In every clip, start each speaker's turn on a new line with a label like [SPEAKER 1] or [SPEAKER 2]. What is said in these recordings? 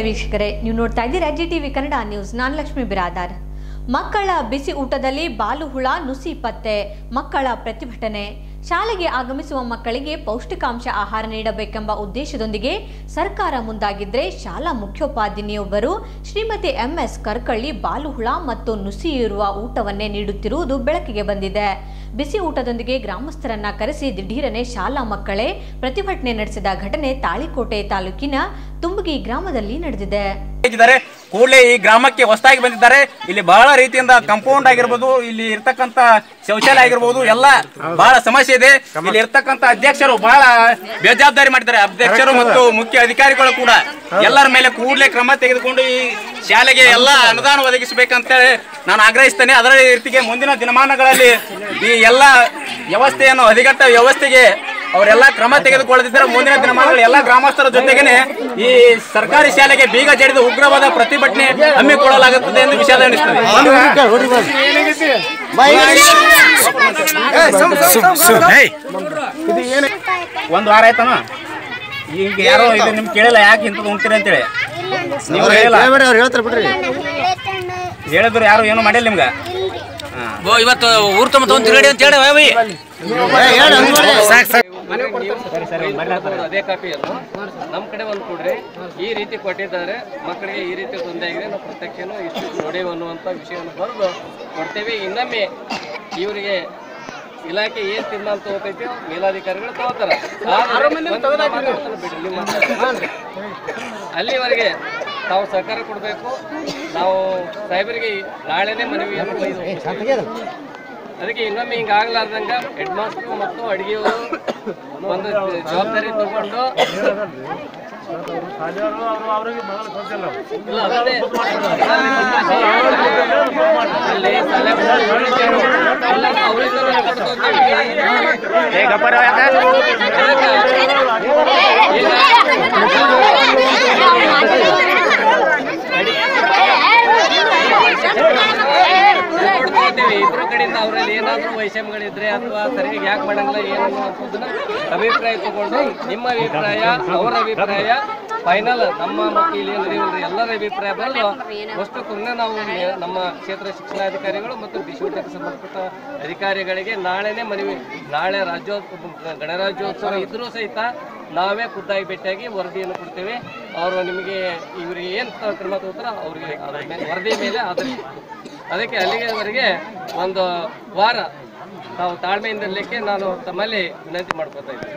[SPEAKER 1] ನಮಸ್ತೆ ವೀಕ್ಷಕರೇ. ನೀವು ನೋಡ್ತಾ ಇದ್ದೀರಾ ಜಿ ಟಿವಿ ಕನ್ನಡ ನ್ಯೂಸ್. ನಾನು ಲಕ್ಷ್ಮಿ ಬಿರಾದಾರ್. ಮಕ್ಕಳ ಬಿಸಿ ಊಟದಲ್ಲಿ ಬಾಲು ಹುಳ, ನುಸಿ ಪತ್ತೆ, ಮಕ್ಕಳ ಪ್ರತಿಭಟನೆ. ಶಾಲೆಗೆ ಆಗಮಿಸುವ ಮಕ್ಕಳಿಗೆ ಪೌಷ್ಟಿಕಾಂಶ ಆಹಾರ ನೀಡಬೇಕೆಂಬ ಉದ್ದೇಶದೊಂದಿಗೆ ಸರ್ಕಾರ ಮುಂದಾಗಿದ್ರೆ ಶಾಲಾ ಮುಖ್ಯೋಪಾಧಿನಿಯೊಬ್ಬರು ಶ್ರೀಮತಿ ಎಂಎಸ್ ಕರ್ಕಳ್ಳಿ ಬಾಲುಹುಳ ಮತ್ತು ನುಸಿ ಇರುವ ಊಟವನ್ನೇ ನೀಡುತ್ತಿರುವುದು ಬೆಳಕಿಗೆ ಬಂದಿದೆ. ಬಿಸಿ ಊಟದೊಂದಿಗೆ ಗ್ರಾಮಸ್ಥರನ್ನ ಕರೆಸಿ ದಿಢೀರನೆ ಶಾಲಾ ಮಕ್ಕಳೇ ಪ್ರತಿಭಟನೆ ನಡೆಸಿದ ಘಟನೆ ತಾಳಿಕೋಟೆ ತಾಲೂಕಿನ ತುಂಬಗಿ ಗ್ರಾಮದಲ್ಲಿ ನಡೆದಿದೆ.
[SPEAKER 2] ಇದ್ದಾರೆ. ಕೂಡಲೇ ಈ ಗ್ರಾಮಕ್ಕೆ ಹೊಸದಾಗಿ ಬಂದಿದ್ದಾರೆ. ಇಲ್ಲಿ ಬಹಳ ರೀತಿಯಿಂದ ಕಂಪೌಂಡ್ ಆಗಿರ್ಬೋದು ಇಲ್ಲಿ ಇರ್ತಕ್ಕಂತ ಶೌಚಾಲಯ ಆಗಿರ್ಬೋದು ಎಲ್ಲ ಬಹಳ ಸಮಸ್ಯೆ ಇದೆ. ಇಲ್ಲಿ ಇರ್ತಕ್ಕಂತ ಅಧ್ಯಕ್ಷರು ಬಹಳ ಬೇಜವಾಬ್ದಾರಿ ಮಾಡಿದ್ದಾರೆ. ಅಧ್ಯಕ್ಷರು ಮತ್ತು ಮುಖ್ಯ ಅಧಿಕಾರಿಗಳು ಕೂಡ ಎಲ್ಲರ ಮೇಲೆ ಕೂಡಲೇ ಕ್ರಮ ತೆಗೆದುಕೊಂಡು ಈ ಶಾಲೆಗೆ ಎಲ್ಲ ಅನುದಾನ ಒದಗಿಸಬೇಕಂತೇಳಿ ನಾನು ಆಗ್ರಹಿಸ್ತೇನೆ. ಅದರ ರೀತಿಗೆ ಮುಂದಿನ ದಿನಮಾನಗಳಲ್ಲಿ ಈ ಎಲ್ಲ ವ್ಯವಸ್ಥೆಯನ್ನು ಹದಿಗಟ್ಟ ವ್ಯವಸ್ಥೆಗೆ ಅವರೆಲ್ಲ ಕ್ರಮ ತೆಗೆದುಕೊಳ್ಳದಿದ್ದರೆ ಮುಂದಿನ ದಿನಮಾನಗಳು ಎಲ್ಲ ಗ್ರಾಮಸ್ಥರ ಜೊತೆಗೇನೆ ಈ ಸರ್ಕಾರಿ ಶಾಲೆಗೆ ಬೀಗ ಜಡಿದು ಉಗ್ರವಾದ ಪ್ರತಿಭಟನೆ ಹಮ್ಮಿಕೊಳ್ಳಲಾಗುತ್ತದೆ ಎಂದು ವಿಷಾದ ಒಂದು ವಾರ ಆಯ್ತಮ್ಮ? ಈಗ ಯಾರೋ ಇದು ನಿಮ್ಗೆ ಕೇಳಿಲ್ಲ ಯಾಕೆ ಇಂಥದ್ದು ಉಂಟಿರಿ ಅಂತೇಳಿ. ನೀವು ಹೇಳಿಲ್ಲ
[SPEAKER 3] ಅವ್ರು ಹೇಳ್ತಾರೆ ಬಿಡ್ರಿ.
[SPEAKER 2] ಹೇಳಿದ್ರು ಯಾರು ಏನು ಮಾಡಿಲ್ಲ ನಿಮ್ಗೆ?
[SPEAKER 4] ಇವತ್ತು ಊರ್ ತುಂಬ ತಗೊಂಡ್ ತಿರುಗಾಡಿ ಅಂತ ಹೇಳಿ ಅವಿ
[SPEAKER 5] ಅದೇ ಕಾಪಿಯನ್ನು ನಮ್ಮ ಕಡೆ ಒಂದು ಕೊಡ್ರಿ. ಈ ರೀತಿ ಕೊಟ್ಟಿದ್ದಾರೆ. ಮಕ್ಕಳಿಗೆ ಈ ರೀತಿ ತೊಂದರೆ ಆಗಿದೆ. ನಾವು ಪ್ರತ್ಯಕ್ಷನು ಇಷ್ಟು ನೋಡೇವು ಅನ್ನುವಂಥ ವಿಷಯವನ್ನು ಬರೆದು ಕೊಡ್ತೇವೆ. ಇನ್ನೊಮ್ಮೆ ಇವರಿಗೆ ಇಲಾಖೆ ಏನ್ ತೀರ್ಮಾನ ತಗೋತೈತಿ ಮೇಲಾಧಿಕಾರಿಗಳು ತಗೋತಾರ. ಅಲ್ಲಿವರೆಗೆ ತಾವು ಸಹಕಾರ ಕೊಡಬೇಕು. ನಾವು ಸಾಹೇಬರಿಗೆ ನಾಳೆನೇ ಮನವಿಯನ್ನು ಅದಕ್ಕೆ ಇನ್ನೊಮ್ಮೆ ಹಿಂಗ ಆಗ್ಲಾರ್ದಂಗ ಹೆಡ್ ಮಾಸ್ಟರ್ ಮತ್ತು ಅಡಿಗೆಯವರು ಒಂದು ಜವಾಬ್ದಾರಿ ತಗೊಂಡು ಇಲ್ಲ, ಅದನ್ನೇ. ಅಲ್ಲಿ ಶಾಲೆ ಎಲ್ಲ ಅವ್ರಿಂದ ನಾವು ಕೊಡ್ತೀವಿ.
[SPEAKER 2] ಏ ಗಬ್ಬರ ಯಾಕೆ? ಕೊಡ್ತೀವಿ ಇಬ್ಬರು ಕಡೆಯಿಂದ ಅವರಲ್ಲಿ ಏನಾದರೂ ವೈಷಮ್ಯಗಳಿದ್ರೆ ಅಥವಾ ಸರಿಯಾಗಿ ಯಾಕೆ ಮಾಡಂಗಿಲ್ಲ, ಏನು ಅನ್ನೋದನ್ನ ಅಭಿಪ್ರಾಯ ತಗೊಂಡು ನಿಮ್ಮ ಅಭಿಪ್ರಾಯ, ಅವರ ಅಭಿಪ್ರಾಯ ಫೈನಲ್ ನಮ್ಮ ಮತ್ತು ಎಲ್ಲರ ಅಭಿಪ್ರಾಯ ಬಂದು ಅಷ್ಟಕ್ಕೂ ನಾವು ನಮ್ಮ ಕ್ಷೇತ್ರ ಶಿಕ್ಷಣಾಧಿಕಾರಿಗಳು ಮತ್ತು ಬಿಸಿಯೂಟಕ್ಕೆ ಸಂಬಂಧಪಟ್ಟ ಅಧಿಕಾರಿಗಳಿಗೆ ನಾಳೆನೇ ಮನವಿ, ನಾಳೆ ರಾಜ್ಯೋತ್ಸವ, ಗಣರಾಜ್ಯೋತ್ಸವ ಇದ್ರೂ ಸಹಿತ ನಾವೇ ಖುದ್ದಾಗಿ ಭೇಟಿಯಾಗಿ ವರದಿಯನ್ನು ಕೊಡ್ತೇವೆ. ಅವರು ನಿಮಗೆ ಇವರಿಗೆ ಏನು ಕ್ರಮ ತಗೋತಾರ ಅವ್ರಿಗೆ ವರದಿ ಮೇಲೆ ಆಧರಿಸಿ ಅದಕ್ಕೆ ಅಲ್ಲಿಗೆವರೆಗೆ ಒಂದು ವಾರ ತಾವು ತಾಳ್ಮೆಯಿಂದ ಇರಲಿಕ್ಕೆ ನಾನು ತಮ್ಮಲ್ಲಿ ವಿನಂತಿ ಮಾಡ್ಕೋತಾ ಇದ್ದೀನಿ.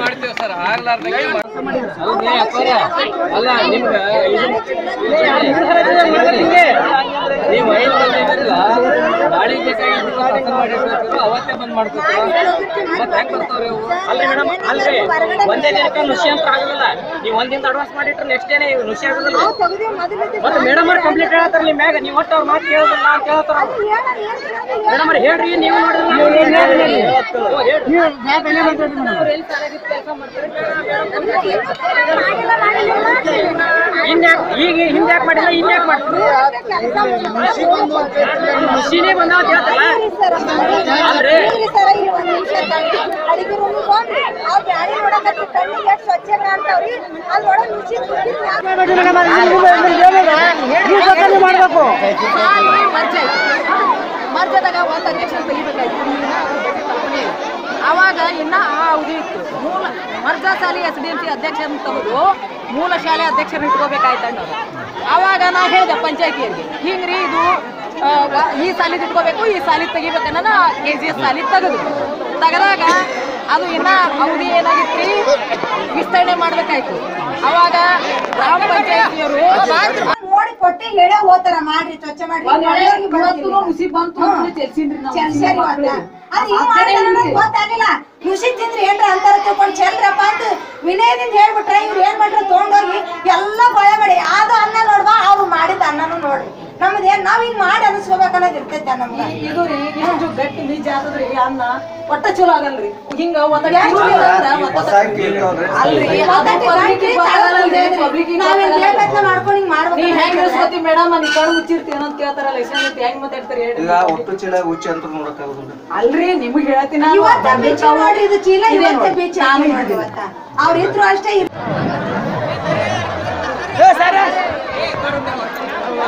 [SPEAKER 2] ಮಾಡ್ತೇವೆ ಸರ್ ಆಗ್ಲಾರ್ದಂಗೆ ಅಲ್ಲ ನಿಮ್ಗೆ ನೀವು ಐದು ಮಂದಿ ಬೇಕಾಗಿದ್ದು ಅವತ್ತೇ ಬಂದ್ ಮಾಡ್ಕೊತೀರ? ಮತ್ತೆ ಹೆಂಗ್
[SPEAKER 6] ಅಲ್ರಿ. ಮೇಡಮ್ ಅಲ್ರಿ ಒಂದೇ ದಿನಕ್ಕೆ ನುಸಿ ಅಂತ ಆಗೋದಿಲ್ಲ. ನೀವು ಒಂದಿನ ಅಡ್ವಾನ್ಸ್ ಮಾಡಿಟ್ರೆ ನೆಕ್ಸ್ಟ್ ಡೇನೆ ನುಸಿ ಆಗೋದಿಲ್ಲ. ಮತ್ತೆ ಮೇಡಮ್ ಅವ್ರು ಕಂಪ್ಲೀಟ್ ಹೇಳ್ತಾರ ನಿಮ್ಮ ಮ್ಯಾಗ? ನೀವು ಒಟ್ಟು ಅವ್ರ ಮಾತು ಕೇಳೋದಿಲ್ಲ ಅಂತ ಹೇಳ್ತಾರ ಮೇಡಮ್ ಅವ್ರು ಹೇಳ್ರಿ ನೀವು ಹಿಂದ್ಯಾಕ್ ಈಗ ಹಿಂದ್ಯಾಕ್ ಮಾಡಿಲ್ಲ ಹಿಂದ್ಯಾಕ್ ಮಾಡ್ತೀರಿ? ನುಸಿನೇ ಬಂದ ಅಂತ ಹೇಳ್ತಾರ ಅಲ್ರಿ
[SPEAKER 7] ಮರ್ಜದಾಗ ಒಂದು ಅಧ್ಯಕ್ಷ ತೆಗಿಬೇಕಾಯ್ತು ಅವಾಗ ಇನ್ನ ಆ ಅವಧಿ ಇತ್ತು ಮೂಲ ಮರ್ಜ ಶಾಲೆ ಎಸ್ ಡಿ ಎಂ ಸಿ ಅಧ್ಯಕ್ಷರನ್ನ ತೆಗೆದು ಮೂಲ ಶಾಲೆ ಅಧ್ಯಕ್ಷರನ್ನ ಇಟ್ಕೋಬೇಕಾಯ್ತಂಡ ಅವಾಗ ನಾ ಹೇಳಿದೆ ಪಂಚಾಯತಿಯರಿಗೆ ಹಿಂಗ್ರಿ ಇದು ಈ ಸಾಲಿದ್ ಇಟ್ಕೋಬೇಕು ಈ ಸಾಲಿದ್ ತೆಗಿಬೇಕನ್ನ ಕೆ ಜಿ ಎಸ್ ಸಾಲಿದ್ ತೆಗೆದು. ತೆಗೆದಾಗ ಅದು ಇನ್ನ ಅವಧಿ ಏನಾಗಿತ್ತು ವಿಸ್ತರಣೆ ಮಾಡ್ಬೇಕಾಯ್ತು. ಅವಾಗ ಗ್ರಾಮ ಪಂಚಾಯತಿಯವರು
[SPEAKER 8] ನೋಡಿ ಕೊಟ್ಟು ಹೇಳೇ ಹೋತಾರ ಮಾಡ್ರಿ ಸ್ವಚ್ಛ ಮಾಡ್ರಿ.
[SPEAKER 7] ಮುಸಿ ಬಂತು. ಚೆಲ್ಸಿನ್ರಿ
[SPEAKER 8] ಗೊತ್ತಾಗಿಲ್ಲ ಖುಷಿ ತಿಂದ್ರಿ ಏನ್ರ ಅಂತಾರ ತಿಳ್ಕೊಂಡು ಚೆಲ್ರಪ್ಪ ಅಂತ ವಿನಯದಿಂದ ಹೇಳ್ಬಿಟ್ರೆ ಇವ್ರು ಏನ್ ಮಾಡ್ರ ತಗೊಂಡೋಗಿ ಎಲ್ಲ ಕೊಳೆ ಮಾಡಿ. ಅದು ಅನ್ನ ನೋಡ್ವಾ ಅವ್ರು ಮಾಡಿದ ಅನ್ನನು ನೋಡ್ರಿ. ನಮ್ದು ಏನ್ ನಾವ್ ಹಿಂಗ್ ಮಾಡಿ ಅನಿಸ್ಕೋಬೇಕು ಅನ್ನೋದು ಇರ್ತೈತೆ ನಮ್ಗ
[SPEAKER 7] ಇದು ರೀ ಇಷ್ಟು ಗಟ್ಟಿ ಬೀಜ ಆತದ್ರಿ ಅನ್ನ ಒಟ್ಟ ಚಲೋ ಆಗಲ್ರಿ. ಹಿಂಗ ಅಲ್ರಿ
[SPEAKER 8] ನಾವ್ ಹಿಂಗ್ ಬೇಕಾದ್ನ ಮಾಡ್ಕೊಂಡು ಹಿಂಗ್
[SPEAKER 7] ನೀ ಹೆಂಗ್
[SPEAKER 8] ಮಾಡ್ಬೇಕು
[SPEAKER 7] ಇಳಿಸ್ಕೊತಿ ಮೇಡಮ್ ನೀ ಕಣ್ಣು ಮುಚ್ಚಿರ್ತಿ ಅನ್ನೋದ್ ಕೇಳ್ತಾರಲ್ಲ ಇಷ್ಟ ಹೆಂಗ್ ಮಾತಾಡ್ತಾರಿ ಹೇಳ್ರಿ
[SPEAKER 2] ಒಟ್ಟು ಚೀಲ ಹುಚ್ಚಿ ಅಂತ ನೋಡಕ್ಕಾಗೋದಿಲ್ಲ
[SPEAKER 7] ಅಲ್ರಿ ನಿಮ್ಗ್ ಹೇಳ್ತೀನಿ ನಾನು.
[SPEAKER 8] ಇವತ್ತ ಬೀಚ್ ಇದು ಚೀಲ
[SPEAKER 7] ಇದೆ
[SPEAKER 8] ಇವತ್ತ
[SPEAKER 7] ನೋಡಿ.
[SPEAKER 8] ಬೀಚ್
[SPEAKER 7] ನಾನು
[SPEAKER 8] ನೋಡಿ
[SPEAKER 7] ಹಿಡ್ದಿಲ್ಲ.
[SPEAKER 8] ಇವತ್ತ. ಅವ್ರ ಇದ್ರು ಅಷ್ಟೇ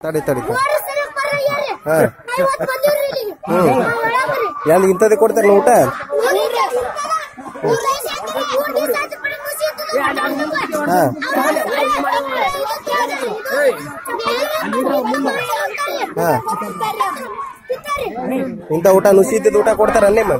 [SPEAKER 3] ತಡಿ ತಡಿ. ಎಲ್ಲಿ ಇಂಥದ್ದು ಕೊಡ್ತಾರಲ್ಲ ಊಟ? ಹಾ. ಹಾ. ಇಂಥ ಊಟ ನುಸಿದ್ದ ಊಟ ಕೊಡ್ತಾರ ನಿಮ್ಮ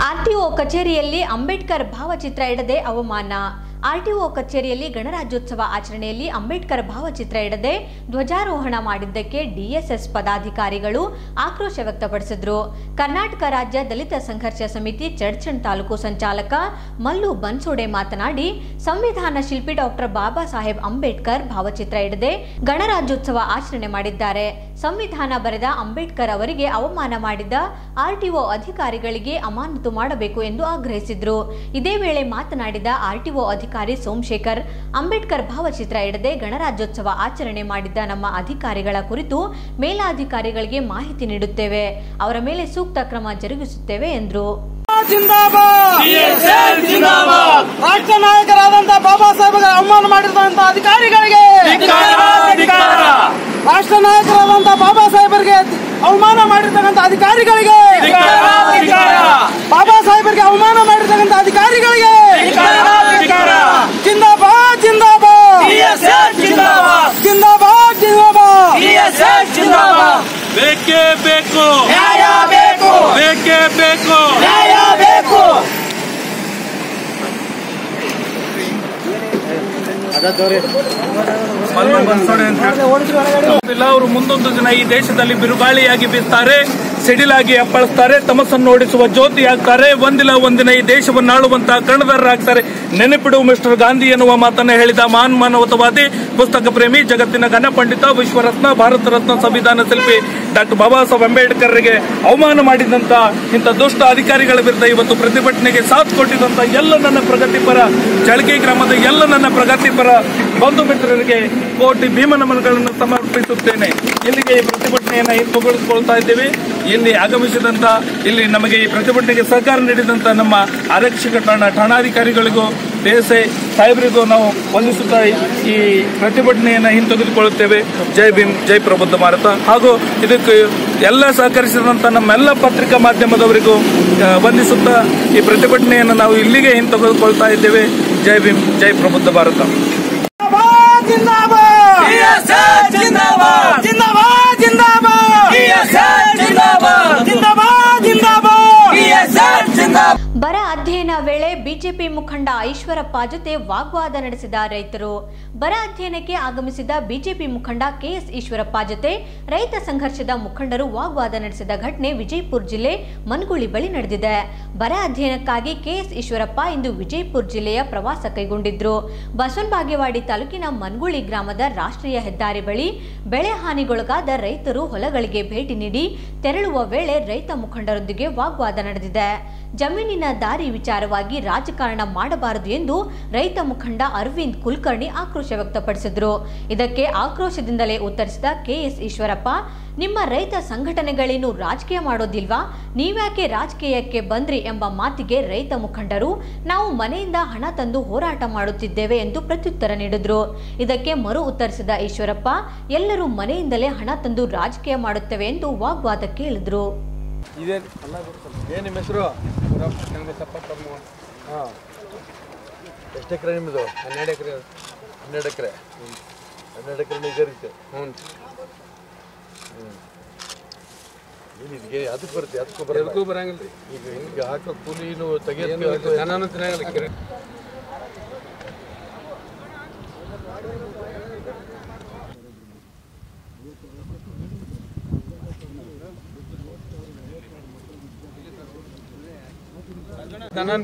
[SPEAKER 1] ಆರ್ಟಿಒ ಕಚೇರಿಯಲ್ಲಿ ಅಂಬೇಡ್ಕರ್ ಭಾವಚಿತ್ರ ಇಡದೆ ಅವಮಾನ. ಆರ್ಟಿಒ ಕಚೇರಿಯಲ್ಲಿ ಗಣರಾಜ್ಯೋತ್ಸವ ಆಚರಣೆಯಲ್ಲಿ ಅಂಬೇಡ್ಕರ್ ಭಾವಚಿತ್ರ ಇಡದೆ ಧ್ವಜಾರೋಹಣ ಮಾಡಿದ್ದಕ್ಕೆ ಡಿಎಸ್ಎಸ್ ಪದಾಧಿಕಾರಿಗಳು ಆಕ್ರೋಶ ವ್ಯಕ್ತಪಡಿಸಿದ್ರು. ಕರ್ನಾಟಕ ರಾಜ್ಯ ದಲಿತ ಸಂಘರ್ಷ ಸಮಿತಿ ಚಡ್ಚಣ್ ತಾಲೂಕು ಸಂಚಾಲಕ ಮಲ್ಲು ಬನ್ಸೋಡೆ ಮಾತನಾಡಿ, ಸಂವಿಧಾನ ಶಿಲ್ಪಿ ಡಾಕ್ಟರ್ ಬಾಬಾ ಸಾಹೇಬ್ ಅಂಬೇಡ್ಕರ್ ಭಾವಚಿತ್ರ ಇಡದೆ ಗಣರಾಜ್ಯೋತ್ಸವ ಆಚರಣೆ ಮಾಡಿದ್ದಾರೆ. ಸಂವಿಧಾನ ಬರೆದ ಅಂಬೇಡ್ಕರ್ ಅವರಿಗೆ ಅವಮಾನ ಮಾಡಿದ ಆರ್ಟಿಒ ಅಧಿಕಾರಿಗಳಿಗೆ ಅಮಾನತು ಮಾಡಬೇಕು ಎಂದು ಆಗ್ರಹಿಸಿದ್ರು. ಇದೇ ವೇಳೆ ಮಾತನಾಡಿದ ಆರ್ಟಿಒ ಅಧಿಕಾರಿ ಸೋಮಶೇಖರ್ ಅಂಬೇಡ್ಕರ್ ಭಾವಚಿತ್ರ ಇಡದೆ ಗಣರಾಜ್ಯೋತ್ಸವ ಆಚರಣೆ ಮಾಡಿದ್ದ ನಮ್ಮ ಅಧಿಕಾರಿಗಳ ಕುರಿತು ಮೇಲಾಧಿಕಾರಿಗಳಿಗೆ ಮಾಹಿತಿ ನೀಡುತ್ತೇವೆ. ಅವರ ಮೇಲೆ ಸೂಕ್ತ ಕ್ರಮ ಜರುಗಿಸುತ್ತೇವೆ ಎಂದರು.
[SPEAKER 6] ರಾಷ್ಟ್ರ ನಾಯಕರಾದಂತಹ ಬಾಬಾ ಸಾಹೇಬ್ ಅವಮಾನ ಮಾಡಿದಂತ ಅಧಿಕಾರಿಗಳಿಗೆ ರಾಷ್ಟ್ರ ನಾಯಕರಾದಂತಹ ಬಾಬಾ ಸಾಹೇಬರಿಗೆ ಅವಮಾನ ಮಾಡಿರ್ತಕ್ಕಂಥ ಅಧಿಕಾರಿಗಳಿಗೆ ಬಾಬಾ ಸಾಹೇಬರಿಗೆ ಅವಮಾನ ಮಾಡಿರ್ತಕ್ಕಂಥ ಅಧಿಕಾರಿಗಳಿಗೆ ಜಿಂದಾಬಾದ್ ಜಿಂದಾಬಾದ್. ಜಿಂದಾಬಾದ್. ಜಿಂದಾಬಾದ್
[SPEAKER 9] ಬೇಕೇ ಬೇಕು.
[SPEAKER 6] ನ್ಯಾಯ ಬೇಕು.
[SPEAKER 9] ಬೇಕೇ ಬೇಕು.
[SPEAKER 6] ನ್ಯಾಯ ಬೇಕು.
[SPEAKER 9] ಮಲ್ಲು ಬನ್ಸೋಡೆ ಅಂತ ಇಲ್ಲ ಅವರು ಮುಂದೊಂದು ದಿನ ಈ ದೇಶದಲ್ಲಿ ಬಿರುಗಾಳಿಯಾಗಿ ಬೀಸ್ತಾರೆ ಸಿಡಿಲಾಗಿ ಅಪ್ಪಳಿಸ್ತಾರೆ, ತಮಸ್ಸನ್ನು ಓಡಿಸುವ ಜ್ಯೋತಿ ಆಗ್ತಾರೆ ಒಂದಿಲ್ಲ ಒಂದಿನ ಈ ದೇಶವನ್ನು ಆಳುವಂತಹ ಕಣದಾರರಾಗ್ತಾರೆ ನೆನಪಿಡು ಮಿಸ್ಟರ್ ಗಾಂಧಿ ಎನ್ನುವ ಮಾತನ್ನ ಹೇಳಿದ ಮಾನ್ ಮಾನವತವಾದಿ, ಪುಸ್ತಕ ಪ್ರೇಮಿ, ಜಗತ್ತಿನ ಘನ ಪಂಡಿತ, ವಿಶ್ವರತ್ನ, ಭಾರತ ರತ್ನ ಸಂವಿಧಾನ ಶಿಲ್ಪಿ ಡಾಕ್ಟರ್ ಬಾಬಾ ಸಾಹೇಬ್ ಅಂಬೇಡ್ಕರ್ಗೆ ಅವಮಾನ ಮಾಡಿದಂತ ಇಂಥ ದುಷ್ಟ ಅಧಿಕಾರಿಗಳ ವಿರುದ್ಧ ಇವತ್ತು ಪ್ರತಿಭಟನೆಗೆ ಸಾಥ್ ಕೊಟ್ಟಿದಂತ ಎಲ್ಲ ನನ್ನ ಪ್ರಗತಿಪರ ಚಳಕೆ ಗ್ರಾಮದ ಎಲ್ಲ ನನ್ನ ಪ್ರಗತಿಪರ ಬಂಧು ಮಿತ್ರರಿಗೆ ಕೋಟಿ ಭೀಮನಮನಗಳನ್ನು ಸಮರ್ಪಿಸುತ್ತೇನೆ. ಇಲ್ಲಿಗೆ ಈ ಪ್ರತಿಭಟನೆಯನ್ನು ಹಿಂದುಗೊಳಿಸಿಕೊಳ್ತಾ ಇದ್ದೇವೆ. ಇಲ್ಲಿ ಆಗಮಿಸಿದಂತ, ಇಲ್ಲಿ ನಮಗೆ ಈ ಪ್ರತಿಭಟನೆಗೆ ಸಹಕಾರ ನೀಡಿದಂತ ನಮ್ಮ ಆರಕ್ಷಕ ಠಾಣಾ, ಠಾಣಾಧಿಕಾರಿಗಳಿಗೂ ದೇಸೆ ಸಾಹೇಬರಿಗೂ ನಾವು ವಂದಿಸುತ್ತಾ ಈ ಪ್ರತಿಭಟನೆಯನ್ನು ಹಿಂತೆಗೆದುಕೊಳ್ಳುತ್ತೇವೆ. ಜೈ ಭೀಮ್, ಜೈ ಪ್ರಬುದ್ಧ ಭಾರತ. ಹಾಗೂ ಇದಕ್ಕೆ ಎಲ್ಲ ಸಹಕರಿಸಿದಂತ ನಮ್ಮೆಲ್ಲ ಪತ್ರಿಕಾ ಮಾಧ್ಯಮದವರಿಗೂ ವಂದಿಸುತ್ತಾ ಈ ಪ್ರತಿಭಟನೆಯನ್ನು ನಾವು ಇಲ್ಲಿಗೆ ಹಿಂತೆಗೆದುಕೊಳ್ತಾ ಇದ್ದೇವೆ. ಜೈ ಭೀಮ್, ಜೈ ಪ್ರಬುದ್ಧ ಭಾರತ.
[SPEAKER 1] ವೇಳೆ ಬಿಜೆಪಿ ಮುಖಂಡ ಈಶ್ವರಪ್ಪ ಜೊತೆ ವಾಗ್ವಾದ ನಡೆಸಿದ ರೈತರು. ಬರ ಅಧ್ಯಯನಕ್ಕೆ ಆಗಮಿಸಿದ ಬಿಜೆಪಿ ಮುಖಂಡ ಕೆಎಸ್ ಈಶ್ವರಪ್ಪ ಜೊತೆ ರೈತ ಸಂಘರ್ಷದ ಮುಖಂಡರು ವಾಗ್ವಾದ ನಡೆಸಿದ ಘಟನೆ ವಿಜಯಪುರ ಜಿಲ್ಲೆ ಮನ್ಗುಳಿ ಬಳಿ ನಡೆದಿದೆ. ಬರ ಅಧ್ಯಯನಕ್ಕಾಗಿ ಕೆಎಸ್ ಈಶ್ವರಪ್ಪ ಇಂದು ವಿಜಯಪುರ ಜಿಲ್ಲೆಯ ಪ್ರವಾಸ ಕೈಗೊಂಡಿದ್ರು. ಬಸವನ್ ತಾಲೂಕಿನ ಮನ್ಗುಳಿ ಗ್ರಾಮದ ರಾಷ್ಟ್ರೀಯ ಹೆದ್ದಾರಿ ಬಳಿ ಬೆಳೆ ಹಾನಿಗೊಳಗಾದ ರೈತರು ಹೊಲಗಳಿಗೆ ಭೇಟಿ ನೀಡಿ ತೆರಳುವ ವೇಳೆ ರೈತ ಮುಖಂಡರೊಂದಿಗೆ ವಾಗ್ವಾದ ನಡೆದಿದೆ. ಜಮೀನಿನ ದಾರಿ ವಿಚಾರವಾಗಿ ರಾಜಕಾರಣ ಮಾಡಬಾರದು ಎಂದು ರೈತ ಮುಖಂಡ ಅರವಿಂದ್ ಕುಲಕರ್ಣಿ ಆಕ್ರೋಶ ವ್ಯಕ್ತಪಡಿಸಿದರು. ಇದಕ್ಕೆ ಆಕ್ರೋಶದಿಂದಲೇ ಉತ್ತರಿಸಿದ ಕೆಎಸ್ ಈಶ್ವರಪ್ಪ ನಿಮ್ಮ ರೈತ ಸಂಘಟನೆಗಳೇನು ರಾಜಕೀಯ ಮಾಡೋದಿಲ್ವಾ? ನೀವ್ಯಾಕೆ ರಾಜಕೀಯಕ್ಕೆ ಬಂದ್ರಿ ಎಂಬ ಮಾತಿಗೆ ರೈತ ಮುಖಂಡರು ನಾವು ಮನೆಯಿಂದ ಹಣ ತಂದು ಹೋರಾಟ ಮಾಡುತ್ತಿದ್ದೇವೆ ಎಂದು ಪ್ರತ್ಯುತ್ತರ ನೀಡಿದ್ರು. ಇದಕ್ಕೆ ಮರು ಉತ್ತರಿಸಿದ ಈಶ್ವರಪ್ಪ ಎಲ್ಲರೂ ಮನೆಯಿಂದಲೇ ಹಣ ತಂದು ರಾಜಕೀಯ ಮಾಡುತ್ತೇವೆ ಎಂದು ವಾಗ್ವಾದಕ್ಕೆ ಇಳಿದ್ರು
[SPEAKER 10] ಇದೇನು ಏನು ನಿಮ್ಮ ಹೆಸರು? ಹಾಂ. ಎಷ್ಟು ಎಕರೆ ನಿಮ್ಮದು ಹನ್ನೆರಡು ಎಕರೆ ಹನ್ನೆರಡು ಎಕರೆ? ಹನ್ನೆರಡು ಎಕರೆ ನಿಜ ರೀತಿ ಹ್ಞೂ ಹ್ಞೂ ಇದಕ್ಕೆ ಅದಕ್ಕೆ ಬರುತ್ತೆ ಅದಕ್ಕೂ ಬರಲ್ಲ. ಅದಕ್ಕೂ ಬರಂಗಿಲ್ಲ ಈಗ ಹಿಂಗೆ ಹಾಕೋ ಕೂಲಿನೂ ತೆಗಿಯೋದು ನಾನು ತಿನ್ನಂಗಿಲ್ಲ ನಾನು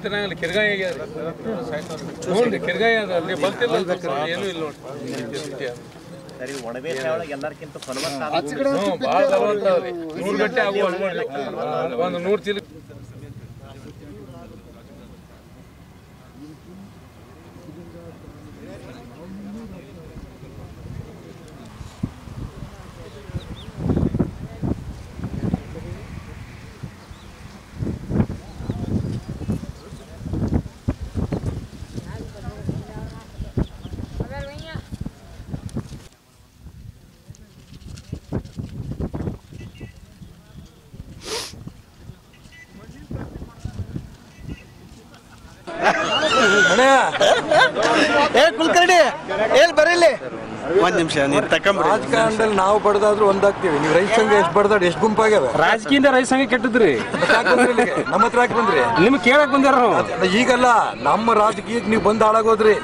[SPEAKER 10] ತಿನ್ನಂಗಿಲ್ಲ ಕಿರ್ಗಾಯಿ ಆಗ್ಯಾದ ಹ್ಞೂ ರೀ ಕಿರ್ಗಾಯಿ ಅದ ಅಲ್ಲಿ ಬರ್ತಿಲ್ಲ ಏನೂ ಇಲ್ಲ ನೋಡಿ
[SPEAKER 11] ಸರಿ ಒಳಗೆ ಎಲ್ಲರಿಗಿಂತ ಫಲವತ್ತಾದ
[SPEAKER 10] ಭಾಳ ನೂರು ಗಂಟೆ ಆಗುವ ಒಂದು ನೂರು ಚೀಲ
[SPEAKER 3] ಏ ಕುಲಕರ್ಣಿ ಎಲ್ಲಿ ಬರೀಲಿ ಒಂದ್ ನಿಮಿಷ ನೀನ್ ತಕೊಂಬಿಡಿ.
[SPEAKER 10] ರಾಜಕಾರಣದಲ್ಲಿ ನಾವು ಬಡ್ದಾದ್ರೂ ಒಂದಾಗ್ತೀವಿ. ನೀವು ರೈತ ಸಂಘ ಎಷ್ಟು ಬಡ್ದಾಡ್ ಎಷ್ಟು ಗುಂಪಾಗ್ಯಾವ?
[SPEAKER 12] ರಾಜಕೀಯದಿಂದ ರೈತ ಸಂಘ ಕೆಟ್ಟದ್ರಿ.
[SPEAKER 10] ನಮ್ಮ ಹತ್ರ ಯಾಕೆ ಬಂದ್ರಿ?
[SPEAKER 12] ನಿಮ್ಗೆ ಕೇಳಕ್ ಬಂದಾರ ನಾವು
[SPEAKER 10] ಈಗಲ್ಲ ನಮ್ಮ ರಾಜಕೀಯಕ್ಕೆ ನೀವು ಬಂದ್ ಹಾಳಾಗೋದ್ರಿ.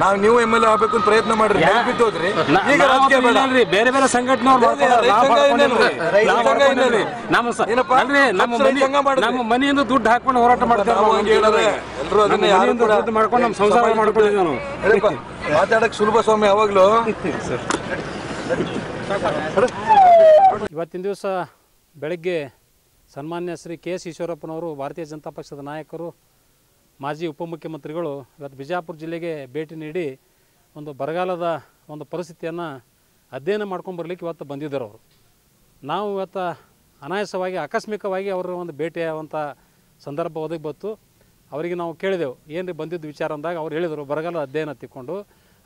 [SPEAKER 10] ನಾವ್ ನೀವು ಎಂ ಎಲ್ ಎ ಆಗ್ಬೇಕು ಅಂತ ಪ್ರಯತ್ನ ಮಾಡ್ರಿ. ಬಿದ್ದೋದ್ರಿ. ಈಗ ರಾಜಕೀಯ ಬೇಡ.
[SPEAKER 12] ಬೇರೆ ಬೇರೆ
[SPEAKER 10] ಸಂಘಟನೆ.
[SPEAKER 12] ನಮ್ಮ ಮನೆಯಿಂದ ದುಡ್ಡು ಹಾಕೊಂಡು ಹೋರಾಟ ಮಾಡ್ತಾರೆ
[SPEAKER 10] ಅದನ್ನೇ ಯಾರು ಕೂಡ
[SPEAKER 12] ಮಾಡ್ಕೊಂಡು ನಮ್ಮ ಸಂಸಾರ
[SPEAKER 10] ಹೇಳಪ್ಪ, ಮಾತಾಡಕ್ ಸುಲಭ ಸ್ವಾಮಿ ಯಾವಾಗ್ಲೂ.
[SPEAKER 12] ಇವತ್ತಿನ ದಿವಸ ಬೆಳಗ್ಗೆ ಸನ್ಮಾನ್ಯ ಶ್ರೀ ಕೆ ಎಸ್ ಈಶ್ವರಪ್ಪನವರು ಭಾರತೀಯ ಜನತಾ ಪಕ್ಷದ ನಾಯಕರು ಮಾಜಿ ಉಪಮುಖ್ಯಮಂತ್ರಿಗಳು ಇವತ್ತು ಬಿಜಾಪುರ ಜಿಲ್ಲೆಗೆ ಭೇಟಿ ನೀಡಿ ಒಂದು ಬರಗಾಲದ ಒಂದು ಪರಿಸ್ಥಿತಿಯನ್ನು ಅಧ್ಯಯನ ಮಾಡ್ಕೊಂಡು ಬರಲಿಕ್ಕೆ ಇವತ್ತು ಬಂದಿದ್ದರು ಅವರು. ನಾವು ಇವತ್ತು ಅನಾಯಾಸವಾಗಿ ಆಕಸ್ಮಿಕವಾಗಿ ಅವರ ಒಂದು ಭೇಟಿಯಾಗುವಂಥ ಸಂದರ್ಭ ಒದಗಿ ಬಂತು. ಅವರಿಗೆ ನಾವು ಕೇಳಿದೆವು ಏನು ಬಂದಿದ್ದು ವಿಚಾರ ಅಂದಾಗ ಅವ್ರು ಹೇಳಿದರು, ಬರಗಾಲ ಅಧ್ಯಯನ ತಿಕ್ಕೊಂಡು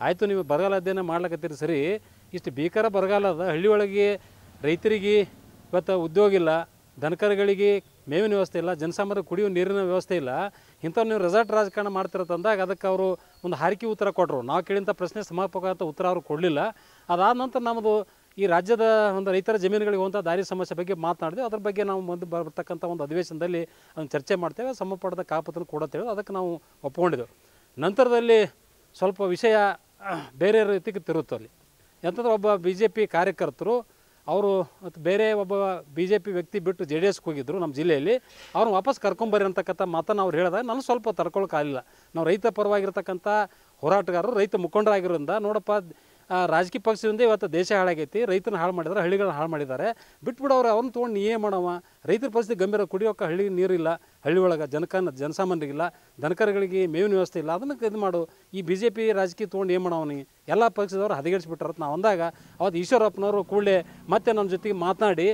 [SPEAKER 12] ಆಯಿತು ನೀವು ಬರಗಾಲ ಅಧ್ಯಯನ ಮಾಡ್ಲಕತ್ತೀರಿ ಸರಿ, ಇಷ್ಟು ಭೀಕರ ಬರಗಾಲ ಅದ, ಹಳ್ಳಿ ರೈತರಿಗೆ ಇವತ್ತು ಉದ್ಯೋಗ ಇಲ್ಲ, ದನಕರುಗಳಿಗೆ ಮೇವಿನ ವ್ಯವಸ್ಥೆ ಇಲ್ಲ ಜನಸಾಮಾನ್ಯ ಕುಡಿಯುವ ನೀರಿನ ವ್ಯವಸ್ಥೆ ಇಲ್ಲ, ಇಂಥವ್ರು ನೀವು ರೆಸಾರ್ಟ್ ರಾಜಕಾರಣ ಮಾಡ್ತಿರತ್ತ ಅಂದಾಗ ಅದಕ್ಕೆ ಅವರು ಒಂದು ಹಾರಿಕೆ ಉತ್ತರ ಕೊಟ್ಟರು ನಾವು ಕೇಳಿದಂಥ ಪ್ರಶ್ನೆ ಸಮರ್ಪಕ ಉತ್ತರ ಅವರು ಕೊಡಲಿಲ್ಲ. ಅದಾದ ನಂತರ ನಮ್ಮದು ಈ ರಾಜ್ಯದ ಒಂದು ರೈತರ ಜಮೀನುಗಳಿಗೆ ಹೋಗುವಂಥ ದಾರಿ ಸಮಸ್ಯೆ ಬಗ್ಗೆ ಮಾತನಾಡಿದೆ. ಅದ್ರ ಬಗ್ಗೆ ನಾವು ಮುಂದೆ ಬರ್ತಕ್ಕಂಥ ಒಂದು ಅಧಿವೇಶನದಲ್ಲಿ ಅದನ್ನು ಚರ್ಚೆ ಮಾಡ್ತೇವೆ. ಸಂಬಂಧಪಟ್ಟ ಕಾಪತನ್ನು ಕೊಡುತ್ತೇವೆ ಅದಕ್ಕೆ ನಾವು ಒಪ್ಕೊಂಡಿದ್ದೆವು ನಂತರದಲ್ಲಿ ಸ್ವಲ್ಪ ವಿಷಯ ಬೇರೆ ರೀತಿಗೆ ತಿರುತ್ತೆ ಅಲ್ಲಿ. ಎಂತಂದ್ರೆ ಒಬ್ಬ ಬಿ ಜೆ ಪಿ ಕಾರ್ಯಕರ್ತರು, ಅವರು ಮತ್ತು ಬೇರೆ ಒಬ್ಬ ಬಿ ಜೆ ಪಿ ವ್ಯಕ್ತಿ ಬಿಟ್ಟು ಜೆ ಡಿ ಎಸ್ಗೆ ಹೋಗಿದ್ದರು ನಮ್ಮ ಜಿಲ್ಲೆಯಲ್ಲಿ, ಅವ್ರನ್ನ ವಾಪಸ್ ಕರ್ಕೊಂಬರ್ರಿ ಅಂತಕ್ಕಂಥ ಮಾತನ್ನು ಅವ್ರು ಹೇಳಿದಾಗ ನಾನು ಸ್ವಲ್ಪ ತರ್ಕೊಳ್ಳೋಕ್ಕಾಗಲಿಲ್ಲ ನಾವು ರೈತ ಪರವಾಗಿರ್ತಕ್ಕಂಥ ಹೋರಾಟಗಾರರು, ರೈತ ಮುಖಂಡರಾಗಿರೋದ್ರಿಂದ ನೋಡಪ್ಪ ರಾಜಕೀಯ ಪಕ್ಷದಿಂದ ಇವತ್ತು ದೇಶ ಹಾಳಾಗೈತಿ ರೈತನ ಹಾಳು ಮಾಡಿದ್ದಾರೆ ಹಳ್ಳಿಗಳನ್ನ ಹಾಳು ಮಾಡಿದ್ದಾರೆ ಬಿಟ್ಬಿಡೋರು ಅವ್ರನ್ನ ತೊಗೊಂಡು ನೀ ಏನು ಮಾಡವ. ರೈತರ ಪರಿಸ್ಥಿತಿ ಗಂಭೀರ, ಕುಡಿಯೋಕೆ ಹಳ್ಳಿ ನೀರಿಲ್ಲ, ಹಳ್ಳಿ ಒಳಗೆ ಜನಕ ಜನಸಾಮಾನ್ಯರಿಗಿಲ್ಲ ದನಕರುಗಳಿಗೆ ಮೇವಿನ ವ್ಯವಸ್ಥೆ ಇಲ್ಲ, ಅದನ್ನು ಇದು ಮಾಡು. ಈ ಬಿ ಜೆ ಪಿ ರಾಜಕೀಯ ತೊಗೊಂಡು ಏನು ಮಾಡವನಿ ಎಲ್ಲ ಪಕ್ಷದವ್ರು ಅಂತ ನಾವು ಅಂದಾಗ, ಅವತ್ತು ಈಶ್ವರಪ್ಪನವರು ಕೂಡಲೇ ಮತ್ತೆ ನಮ್ಮ ಜೊತೆಗೆ ಮಾತನಾಡಿ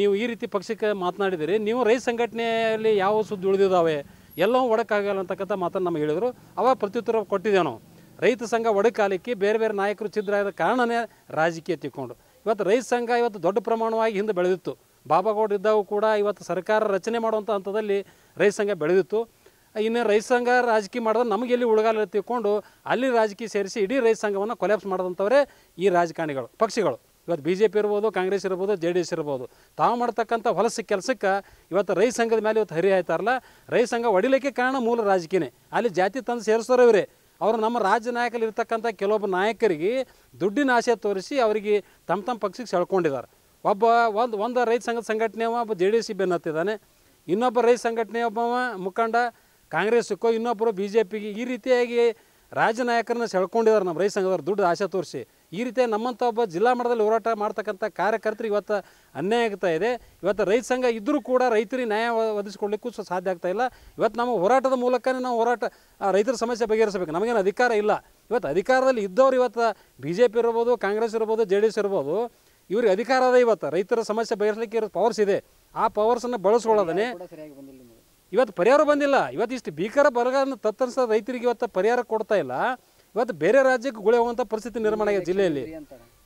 [SPEAKER 12] ನೀವು ಈ ರೀತಿ ಪಕ್ಷಕ್ಕೆ ಮಾತನಾಡಿದಿರಿ, ನೀವು ರೈತ ಸಂಘಟನೆಯಲ್ಲಿ ಯಾವ ಸುದ್ದಿ ಉಳಿದಿದ್ದಾವೆ ಎಲ್ಲವೂ ಒಡಕ್ಕಾಗಲ್ಲ ಅಂತಕ್ಕಂಥ ಮಾತನ್ನು ನಮಗೆ ಹೇಳಿದರು. ಅವಾಗ ಪ್ರತ್ಯುತ್ತರ ಕೊಟ್ಟಿದ್ದೇವೆ ನಾವು. ರೈತ ಸಂಘ ಒಡಕಾಲಕ್ಕೆ ಬೇರೆ ಬೇರೆ ನಾಯಕರು ಛಿದ್ರಾದ ಕಾರಣನೇ ರಾಜಕೀಯ ತಿಕ್ಕೊಂಡು. ಇವತ್ತು ರೈತ ಸಂಘ ಇವತ್ತು ದೊಡ್ಡ ಪ್ರಮಾಣವಾಗಿ ಹಿಂದೆ ಬೆಳೆದಿತ್ತು. ಬಾಬಾಗೌಡ ಇದ್ದಾಗ ಕೂಡ ಇವತ್ತು ಸರ್ಕಾರ ರಚನೆ ಮಾಡುವಂಥ ಹಂತದಲ್ಲಿ ರೈತ ಸಂಘ ಬೆಳೆದಿತ್ತು. ಇನ್ನು ರೈತ ಸಂಘ ರಾಜಕೀಯ ಮಾಡಿದ್ರೆ ನಮಗೆ ಎಲ್ಲಿ ಉಳಗಾಲ ತಿಳ್ಕೊಂಡು ಅಲ್ಲಿ ರಾಜಕೀಯ ಸೇರಿಸಿ ಇಡೀ ರೈತ ಸಂಘವನ್ನು ಕೊಲ್ಯಾಪ್ಸ್ ಮಾಡಿದಂಥವರೇ ಈ ರಾಜಕಾರಣಿಗಳು, ಪಕ್ಷಗಳು. ಇವತ್ತು ಬಿ ಜೆ ಪಿ ಇರ್ಬೋದು, ಕಾಂಗ್ರೆಸ್ ಇರ್ಬೋದು, ಜೆ ಡಿ ಎಸ್ ಇರ್ಬೋದು. ತಾವು ಮಾಡ್ತಕ್ಕಂಥ ಹೊಲಸ ಕೆಲಸಕ್ಕೆ ಇವತ್ತು ರೈತ ಸಂಘದ ಮೇಲೆ ಇವತ್ತು ಹರಿ ಆಯ್ತಾರಲ್ಲ ರೈತ ಸಂಘ ಒಡಿಲಿಕ್ಕೆ ಕಾರಣ ಮೂಲ ರಾಜಕೀಯನೇ. ಅಲ್ಲಿ ಜಾತಿ ತಂದು ಸೇರಿಸೋರು ಇವರೇ. ಅವರು ನಮ್ಮ ರಾಜ್ಯ ನಾಯಕರಲ್ಲಿ ಇರ್ತಕ್ಕಂಥ ಕೆಲವೊಬ್ಬ ನಾಯಕರಿಗೆ ದುಡ್ಡಿನ ಆಸೆ ತೋರಿಸಿ ಅವರಿಗೆ ತಮ್ಮ ತಮ್ಮ ಪಕ್ಷಕ್ಕೆ ಸೆಳ್ಕೊಂಡಿದ್ದಾರೆ. ಒಬ್ಬ ಒಂದು ಒಂದು ರೈತ ಸಂಘದ ಸಂಘಟನೆ ಒಬ್ಬ ಜೆ ಡಿ ಎಸ್ ಬೆನ್ನತ್ತಿದ್ದಾನೆ ಇನ್ನೊಬ್ಬ ರೈತ ಸಂಘಟನೆ ಒಬ್ಬ ಮುಖಂಡ, ಕಾಂಗ್ರೆಸ್ಸಕ್ಕೋ, ಇನ್ನೊಬ್ಬರು ಬಿ ಜೆ ಪಿಗೆ ಈ ರೀತಿಯಾಗಿ ರಾಜ್ಯ ನಾಯಕರನ್ನ ಸೆಳ್ಕೊಂಡಿದ್ದಾರೆ ನಮ್ಮ ರೈತ ಸಂಘದವ್ರು ದುಡ್ಡು ಆಸೆ ತೋರಿಸಿ. ಈ ರೀತಿ ನಮ್ಮಂಥ ಒಬ್ಬ ಜಿಲ್ಲಾ ಮಟ್ಟದಲ್ಲಿ ಹೋರಾಟ ಮಾಡ್ತಕ್ಕಂಥ ಕಾರ್ಯಕರ್ತರು ಇವತ್ತು ಅನ್ಯಾಯ ಆಗ್ತಾ ಇದೆ. ಇವತ್ತು ರೈತ ಸಂಘ ಇದ್ದರೂ ಕೂಡ ರೈತರಿಗೆ ನ್ಯಾಯ ಒದಗಿಸ್ಕೊಳ್ಳಿಕ್ಕೂ ಒದಗಿಸ್ಕೊಡ್ಲಿಕ್ಕೂ ಸಹ ಸಾಧ್ಯ ಆಗ್ತಾ ಇಲ್ಲ. ಇವತ್ತು ನಮ್ಮ ಹೋರಾಟದ ಮೂಲಕನೇ ನಾವು ಹೋರಾಟ ರೈತರ ಸಮಸ್ಯೆ ಬಗೆಹರಿಸಬೇಕು. ನಮಗೇನು ಅಧಿಕಾರ ಇಲ್ಲ. ಇವತ್ತು ಅಧಿಕಾರದಲ್ಲಿ ಇದ್ದವ್ರು ಇವತ್ತು ಬಿ ಜೆ ಪಿ ಇರ್ಬೋದು ಕಾಂಗ್ರೆಸ್ ಇರ್ಬೋದು ಜೆ ಡಿ ಎಸ್ ಇರ್ಬೋದು ಇವ್ರಿಗೆ ಅಧಿಕಾರ ಅದ ಇವತ್ತು. ರೈತರ ಸಮಸ್ಯೆ ಬಗೆಹರಿಸಲಿಕ್ಕೆ ಇರೋ ಪವರ್ಸ್ ಇದೆ. ಆ ಪವರ್ಸನ್ನು ಬಳಸ್ಕೊಳ್ಳೋದನ್ನೇ ಇವತ್ತು ಪರಿಹಾರ ಬಂದಿಲ್ಲ. ಇವತ್ತು ಇಷ್ಟು ಭೀಕರ ಬರಗಾಲನ ತತ್ತರಿಸಿದ ರೈತರಿಗೆ ಇವತ್ತು ಪರಿಹಾರ ಕೊಡ್ತಾ ಇಲ್ಲ. ಇವತ್ತು ಬೇರೆ ರಾಜ್ಯಕ್ಕೆ ಗುಳೆ ಹೋಗುವಂಥ ಪರಿಸ್ಥಿತಿ ನಿರ್ಮಾಣ ಆಗಿದೆ ಜಿಲ್ಲೆಯಲ್ಲಿ.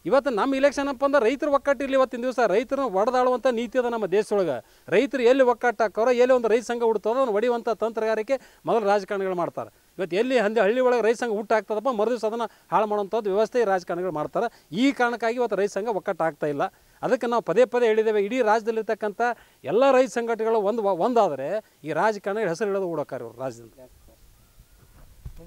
[SPEAKER 12] ಇವತ್ತು ನಮ್ಮ ಇಲೆಕ್ಷನ್ ಅಪ್ಪ ಅಂದ್ರೆ ರೈತರು ಒಕ್ಕಟ್ಟಿರಲಿ ಇವತ್ತಿನ ದಿವಸ. ರೈತರನ್ನ ಒಡೆದಾಳುವಂಥ ನೀತಿ ಅದ ನಮ್ಮ ದೇಶದೊಳಗೆ. ರೈತರು ಎಲ್ಲಿ ಒಕ್ಕಟ್ಟು ಹಾಕೋರೋ ಎಲ್ಲಿ ಒಂದು ರೈತ ಸಂಘ ಹುಡ್ತದೋ ಅದನ್ನು ಒಡೆಯುವಂಥ ತಂತ್ರಗಾರಿಕೆ ಮೊದಲು ರಾಜಕಾರಣಿಗಳು ಮಾಡ್ತಾರೆ. ಇವತ್ತು ಎಲ್ಲಿ ಹಂದಿ ಹಳ್ಳಿ ಒಳಗೆ ರೈತ ಸಂಘ ಊಟ ಆಗ್ತದಪ್ಪ ಮರುದಿವಸ ಅದನ್ನು ಹಾಳು ಮಾಡುವಂಥದ್ದು ವ್ಯವಸ್ಥೆ ರಾಜಕಾರಣಿಗಳು ಮಾಡ್ತಾರೆ. ಈ ಕಾರಣಕ್ಕಾಗಿ ಇವತ್ತು ರೈತ ಸಂಘ ಒಕ್ಕಟ್ಟು ಆಗ್ತಾ ಇಲ್ಲ. ಅದಕ್ಕೆ ನಾವು ಪದೇ ಪದೇ ಹೇಳಿದ್ದೇವೆ ಇಡೀ ರಾಜ್ಯದಲ್ಲಿರ್ತಕ್ಕಂಥ ಎಲ್ಲ ರೈತ ಸಂಘಟನೆಗಳು ಒಂದು ಒಂದಾದರೆ ಈ ರಾಜಕಾರಣಿಗಳ ಹೆಸರು ಹೇಳೋದು ಓಡೋಕಾರ ಇವರು ರಾಜ್ಯದಿಂದ.